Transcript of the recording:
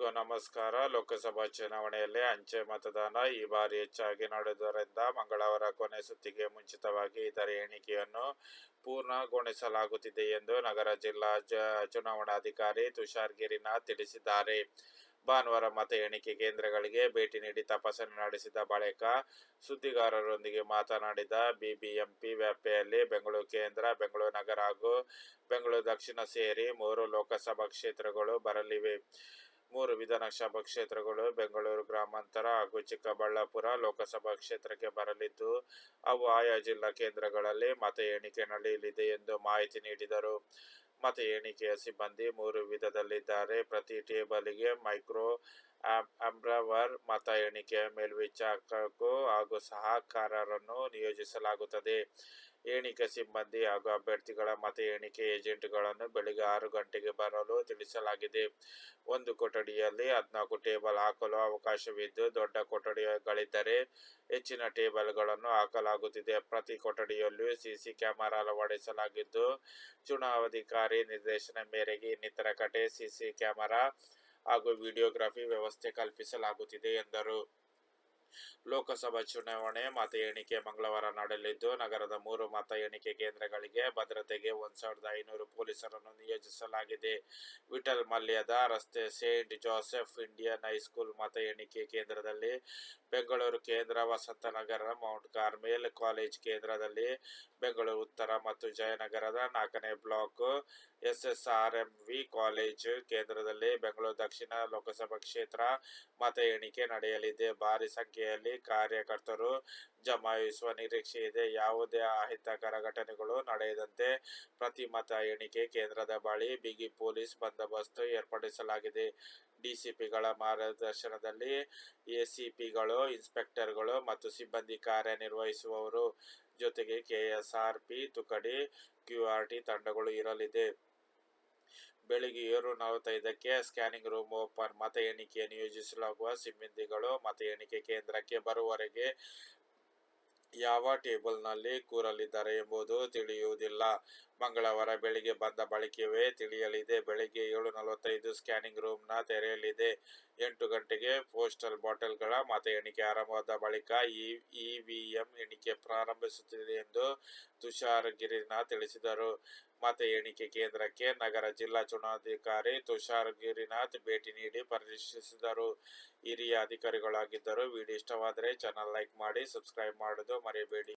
ಎಲ್ರಿಗೂ ನಮಸ್ಕಾರ. ಲೋಕಸಭಾ ಚುನಾವಣೆಯಲ್ಲಿ ಅಂಚೆ ಮತದಾನ ಈ ಬಾರಿ ಹೆಚ್ಚಾಗಿ ನಡೆದರಿಂದ ಮಂಗಳವಾರ ಕೊನೆ ಸುತ್ತಿಗೆ ಮುಂಚಿತವಾಗಿ ಇದರ ಎಣಿಕೆಯನ್ನು ಪೂರ್ಣಗೊಳಿಸಲಾಗುತ್ತಿದೆ ಎಂದು ನಗರ ಜಿಲ್ಲಾ ಚುನಾವಣಾಧಿಕಾರಿ ತುಷಾರ್ ಗಿರಿನಾಥ್ ತಿಳಿಸಿದ್ದಾರೆ. ಭಾನುವಾರ ಮತ ಎಣಿಕೆ ಕೇಂದ್ರಗಳಿಗೆ ಭೇಟಿ ನೀಡಿ ತಪಾಸಣೆ ನಡೆಸಿದ ಬಳಿಕ ಸುದ್ದಿಗಾರರೊಂದಿಗೆ ಮಾತನಾಡಿದ ಬಿಬಿಎಂಪಿ ವ್ಯಾಪ್ತಿಯಲ್ಲಿ ಬೆಂಗಳೂರು ಕೇಂದ್ರ, ಬೆಂಗಳೂರು ನಗರ ಹಾಗೂ ಬೆಂಗಳೂರು ದಕ್ಷಿಣ ಸೇರಿ ಮೂರು ಲೋಕಸಭಾ ಕ್ಷೇತ್ರಗಳು ಬರಲಿವೆ. ಮೂರು ವಿಧಾನಸಭಾ ಕ್ಷೇತ್ರಗಳು ಬೆಂಗಳೂರು, ಗ್ರಾಮಾಂತರ ಹಾಗೂ ಚಿಕ್ಕಬಳ್ಳಾಪುರ ಲೋಕಸಭಾ ಕ್ಷೇತ್ರಕ್ಕೆ ಬರಲಿದ್ದು, ಅವು ಆಯಾ ಜಿಲ್ಲಾ ಕೇಂದ್ರಗಳಲ್ಲಿ ಮತ ಎಣಿಕೆ ನಡೆಯಲಿದೆ ಎಂದು ಮಾಹಿತಿ ನೀಡಿದರು. ಮತ ಎಣಿಕೆಯ ಸಿಬ್ಬಂದಿ ಮೂರು ವಿಧದಲ್ಲಿದ್ದಾರೆ. ಪ್ರತಿ ಟೇಬಲ್ಗೆ ಮೈಕ್ರೋ ಅಂಬ್ರವರ್ ಮತ ಎಣಿಕೆಯ ಮೇಲ್ವಿಚಾರಕರು ಹಾಗೂ ಸಹಕಾರರನ್ನು ನಿಯೋಜಿಸಲಾಗುತ್ತದೆ. ಎಣಿಕೆ ಸಿಬ್ಬಂದಿ ಹಾಗೂ ಅಭ್ಯರ್ಥಿಗಳ ಮತ ಎಣಿಕೆ ಏಜೆಂಟ್ಗಳನ್ನು ಬೆಳಿಗ್ಗೆ ಆರು ಗಂಟೆಗೆ ಬರಲು ತಿಳಿಸಲಾಗಿದೆ. ಒಂದು ಕೊಠಡಿಯಲ್ಲಿ ಹದಿನಾಲ್ಕು ಟೇಬಲ್ ಹಾಕಲು ಅವಕಾಶವಿದ್ದು, ದೊಡ್ಡ ಕೊಠಡಿಗಳಿದ್ದರೆ ಹೆಚ್ಚಿನ ಟೇಬಲ್ಗಳನ್ನು ಹಾಕಲಾಗುತ್ತಿದೆ. ಪ್ರತಿ ಕೊಠಡಿಯಲ್ಲೂ ಸಿಸಿ ಕ್ಯಾಮೆರಾ ಅಳವಡಿಸಲಾಗಿದ್ದು ಚುನಾವಣಾಧಿಕಾರಿ ನಿರ್ದೇಶನ ಮೇರೆಗೆ ಇನ್ನಿತರ ಕಡೆ ಸಿಸಿ ಕ್ಯಾಮೆರಾ ಹಾಗೂ ವಿಡಿಯೋಗ್ರಫಿ ವ್ಯವಸ್ಥೆ ಕಲ್ಪಿಸಲಾಗುತ್ತಿದೆ ಎಂದರು. ಲೋಕಸಭಾ ಚುನಾವಣೆ, ಮತ ಎಣಿಕೆ ಮಂಗಳವಾರ ನಡೆಯಲಿದ್ದು, ನಗರದ ಮೂರು ಮತ ಎಣಿಕೆ ಕೇಂದ್ರಗಳಿಗೆ ಭದ್ರತೆಗೆ ಒಂದ್ ಸಾವಿರದ ಐನೂರು ಪೊಲೀಸರನ್ನು ನಿಯೋಜಿಸಲಾಗಿದೆ. ವಿಠಲ್ ಮಲ್ಯದ ರಸ್ತೆ ಸೇಂಟ್ ಜೋಸೆಫ್ ಇಂಡಿಯನ್ ಹೈಸ್ಕೂಲ್ ಮತ ಎಣಿಕೆ ಕೇಂದ್ರದಲ್ಲಿ ಬೆಂಗಳೂರು ಕೇಂದ್ರ ವಸಂತನಗರ ಮೌಂಟ್ ಕಾರ್ಮೆಲ್ ಕಾಲೇಜ್ ಕೇಂದ್ರದಲ್ಲಿ ಬೆಂಗಳೂರು ಉತ್ತರ ಮತ್ತು ಜಯನಗರದ ನಾಲ್ಕನೇ block S S R M V college ಕೇಂದ್ರದಲ್ಲಿ ಬೆಂಗಳೂರು ದಕ್ಷಿಣ ಲೋಕಸಭಾ ಕ್ಷೇತ್ರ ಮತ ಎಣಿಕೆ ನಡೆಯಲಿದೆ. ಭಾರಿ ಸಂಖ್ಯೆಯಲ್ಲಿ ಕಾರ್ಯಕರ್ತರು ಜಮಾಯಿಸುವ ನಿರೀಕ್ಷೆ ಇದೆ. ಯಾವುದೇ ಅಹಿತಕರ ಘಟನೆಗಳು ನಡೆಯದಂತೆ ಪ್ರತಿ ಮತ ಎಣಿಕೆ ಕೇಂದ್ರದ ಬಳಿ ಬಿಗಿ ಪೊಲೀಸ್ ಬಂದೋಬಸ್ತ್ ಏರ್ಪಡಿಸಲಾಗಿದೆ. ಡಿಸಿಪಿಗಳ ಮಾರ್ಗದರ್ಶನದಲ್ಲಿ ಎಸಿಪಿಗಳು, ಇನ್ಸ್ಪೆಕ್ಟರ್ಗಳು ಮತ್ತು ಸಿಬ್ಬಂದಿ ಕಾರ್ಯನಿರ್ವಹಿಸುವವರು ಜೊತೆಗೆ ಕೆಎಸ್ಆರ್ಪಿ ತುಕಡಿ ಕ್ಯೂಆರ್ಟಿ ತಂಡಗಳು ಇರಲಿದೆ. ಬೆಳಿಗ್ಗೆ ಏಳು ನಲವತ್ತೈದಕ್ಕೆ ಸ್ಕ್ಯಾನಿಂಗ್ ರೂಮ್ ಓಪನ್. ಮತ ಎಣಿಕೆ ನಿಯೋಜಿಸಲಾಗುವ. ಸಿಬ್ಬಂದಿಗಳು ಮತ ಎಣಿಕೆ ಕೇಂದ್ರಕ್ಕೆ ಬರುವವರೆಗೆ ಯಾವ ಟೇಬಲ್ನಲ್ಲಿ ಕೂರಲಿದ್ದಾರೆ ಎಂಬುದು ತಿಳಿಯುವುದಿಲ್ಲ. ಮಂಗಳವಾರ ಬೆಳಿಗ್ಗೆ ಬಂದ ಬಳಿಕವೇ ತಿಳಿಯಲಿದೆ. ಬೆಳಿಗ್ಗೆ ಏಳು ನಲವತ್ತೈದು ಸ್ಕ್ಯಾನಿಂಗ್ ರೂಮ್ನ ತೆರೆಯಲಿದೆ. ಎಂಟು ಗಂಟೆಗೆ ಪೋಸ್ಟಲ್ ಬಾಟಲ್ಗಳ ಮತ ಎಣಿಕೆ ಆರಂಭವಾದ ಬಳಿಕ ಇ ಇವಿಎಂ ಎಣಿಕೆ ಪ್ರಾರಂಭಿಸುತ್ತಿದೆ ಎಂದು ತುಷಾರ್ ಗಿರಿನಾಥ್ ತಿಳಿಸಿದರು. ಮತ ಎಣಿಕೆ ಕೇಂದ್ರಕ್ಕೆ ನಗರ ಜಿಲ್ಲಾ ಚುನಾವಣಾಧಿಕಾರಿ ತುಷಾರ್ ಗಿರಿನಾಥ್ ಭೇಟಿ ನೀಡಿ ಪರಿಶೀಲಿಸಿದರು. ಹಿರಿಯ ಅಧಿಕಾರಿಗಳಾಗಿದ್ದರು. ವಿಡಿಯೋ ಇಷ್ಟವಾದರೆ ಚಾನಲ್ ಲೈಕ್ ಮಾಡಿ ಸಬ್ಸ್ಕ್ರೈಬ್ ಮಾಡೋದು ಮರೆಯಬೇಡಿ.